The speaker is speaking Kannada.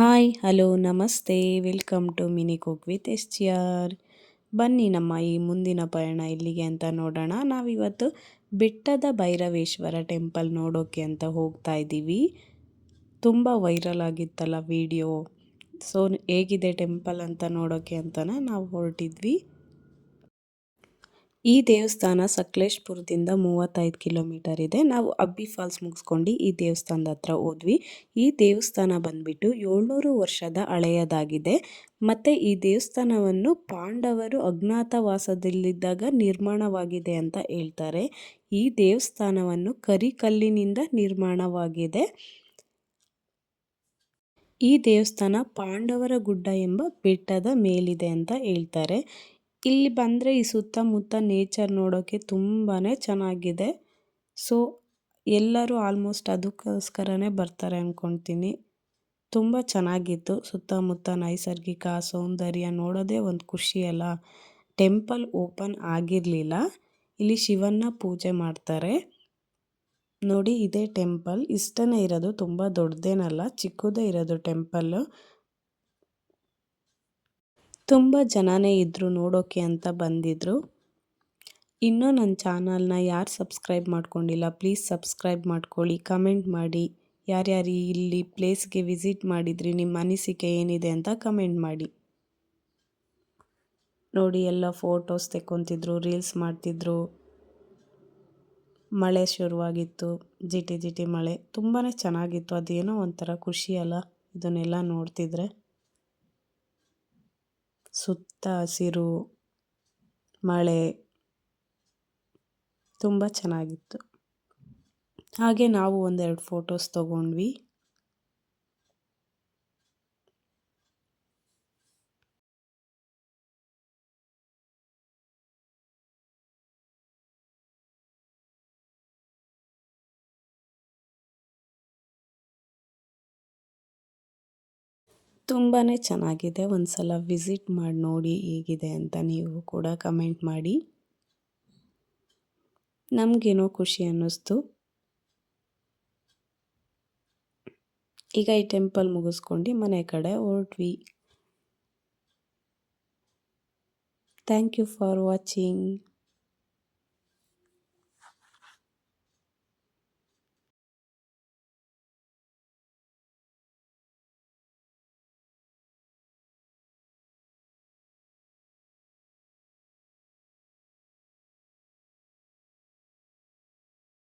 ಹಾಯ್, ಹಲೋ, ನಮಸ್ತೆ. Welcome to mini cook with S G R. ಬನ್ನಿ ನಮ್ಮ ಈ ಮುಂದಿನ ಪಯಣ ಇಲ್ಲಿಗೆ ಅಂತ ನೋಡೋಣ. ನಾವಿವತ್ತು ಬೆಟ್ಟದ ಭೈರವೇಶ್ವರ ಟೆಂಪಲ್ ನೋಡೋಕ್ಕೆ ಅಂತ ಹೋಗ್ತಾ ಇದ್ದೀವಿ. ತುಂಬ ವೈರಲ್ ಆಗಿತ್ತಲ್ಲ ವಿಡಿಯೋ. ಸೊ, ಹೇಗಿದೆ ಟೆಂಪಲ್ ಅಂತ ನೋಡೋಕ್ಕೆ ಅಂತಲೇ ನಾವು ಹೊರಟಿದ್ವಿ. ಈ ದೇವಸ್ಥಾನ ಸಕಲೇಶ್ಪುರದಿಂದ ಮೂವತ್ತೈದು ಕಿಲೋಮೀಟರ್ ಇದೆ. ನಾವು ಅಬ್ಬಿ ಫಾಲ್ಸ್ ಮುಗಿಸ್ಕೊಂಡು ಈ ದೇವಸ್ಥಾನದ ಹತ್ರ ಹೋದ್ವಿ. ಈ ದೇವಸ್ಥಾನ ಬಂದ್ಬಿಟ್ಟು ಏಳ್ನೂರು ವರ್ಷದ ಹಳೆಯದಾಗಿದೆ. ಮತ್ತು ಈ ದೇವಸ್ಥಾನವನ್ನು ಪಾಂಡವರು ಅಜ್ಞಾತವಾಸದಲ್ಲಿದ್ದಾಗ ನಿರ್ಮಾಣವಾಗಿದೆ ಅಂತ ಹೇಳ್ತಾರೆ. ಈ ದೇವಸ್ಥಾನವನ್ನು ಕರಿಕಲ್ಲಿನಿಂದ ನಿರ್ಮಾಣವಾಗಿದೆ. ಈ ದೇವಸ್ಥಾನ ಪಾಂಡವರ ಗುಡ್ಡ ಎಂಬ ಬೆಟ್ಟದ ಮೇಲಿದೆ ಅಂತ ಹೇಳ್ತಾರೆ. ಇಲ್ಲಿ ಬಂದರೆ ಈ ಸುತ್ತಮುತ್ತ ನೇಚರ್ ನೋಡೋಕ್ಕೆ ತುಂಬಾ ಚೆನ್ನಾಗಿದೆ. ಸೊ ಎಲ್ಲರೂ ಆಲ್ಮೋಸ್ಟ್ ಅದಕ್ಕೋಸ್ಕರನೇ ಬರ್ತಾರೆ ಅಂದ್ಕೊತೀನಿ ತುಂಬ ಚೆನ್ನಾಗಿತ್ತು. ಸುತ್ತಮುತ್ತ ನೈಸರ್ಗಿಕ ಸೌಂದರ್ಯ ನೋಡೋದೇ ಒಂದು ಖುಷಿಯಲ್ಲ ಟೆಂಪಲ್ ಓಪನ್ ಆಗಿರಲಿಲ್ಲ. ಇಲ್ಲಿ ಶಿವನ್ನ ಪೂಜೆ ಮಾಡ್ತಾರೆ. ನೋಡಿ, ಇದೇ ಟೆಂಪಲ್ ಇಷ್ಟನೇ ಇರೋದು ತುಂಬ ದೊಡ್ಡದೇನಲ್ಲ, ಚಿಕ್ಕದೇ ಇರೋದು ಟೆಂಪಲ್ಲು ತುಂಬ ಜನನೇ ಇದ್ದರು ನೋಡೋಕ್ಕೆ ಅಂತ ಬಂದಿದ್ದರು ಇನ್ನೂ ನನ್ನ ಚಾನಲ್ನ ಯಾರು ಸಬ್ಸ್ಕ್ರೈಬ್ ಮಾಡ್ಕೊಂಡಿಲ್ಲ, ಪ್ಲೀಸ್ ಸಬ್ಸ್ಕ್ರೈಬ್ ಮಾಡ್ಕೊಳ್ಳಿ, ಕಮೆಂಟ್ ಮಾಡಿ. ಯಾರ್ಯಾರು ಇಲ್ಲಿ ಪ್ಲೇಸ್ಗೆ ವಿಸಿಟ್ ಮಾಡಿದ್ರಿ, ನಿಮ್ಮ ಅನಿಸಿಕೆ ಏನಿದೆ ಅಂತ ಕಮೆಂಟ್ ಮಾಡಿ. ನೋಡಿ, ಎಲ್ಲ ಫೋಟೋಸ್ ತೆಕ್ಕೊತಿದ್ರು, ರೀಲ್ಸ್ ಮಾಡ್ತಿದ್ರು. ಮಳೆ ಶುರುವಾಗಿತ್ತು, ಜಿಟಿ ಜಿಟಿ ಮಳೆ. ತುಂಬಾ ಚೆನ್ನಾಗಿತ್ತು, ಅದೇನೋ ಒಂಥರ ಖುಷಿ ಅಲ್ಲ, ಇದನ್ನೆಲ್ಲ ನೋಡ್ತಿದ್ರೆ. ಸುತ್ತ ಹಸಿರು ಮಳೆ ತುಂಬ ಚೆನ್ನಾಗಿತ್ತು. ಹಾಗೆ ನಾವು ಒಂದೆರಡು ಫೋಟೋಸ್ ತಗೊಂಡ್ವಿ. ತುಂಬಾ ಚೆನ್ನಾಗಿದೆ. ಒಂದು ಸಲ ವಿಸಿಟ್ ಮಾಡಿ, ನೋಡಿ ಹೇಗಿದೆ ಅಂತ ನೀವು ಕೂಡ ಕಮೆಂಟ್ ಮಾಡಿ. ನಮಗೇನೋ ಖುಷಿ ಅನ್ನಿಸ್ತು. ಈಗ ಈ ಟೆಂಪಲ್ ಮುಗಿಸ್ಕೊಂಡು ಮನೆ ಕಡೆ ಹೊರಟ್ವಿ. Thank you for watching.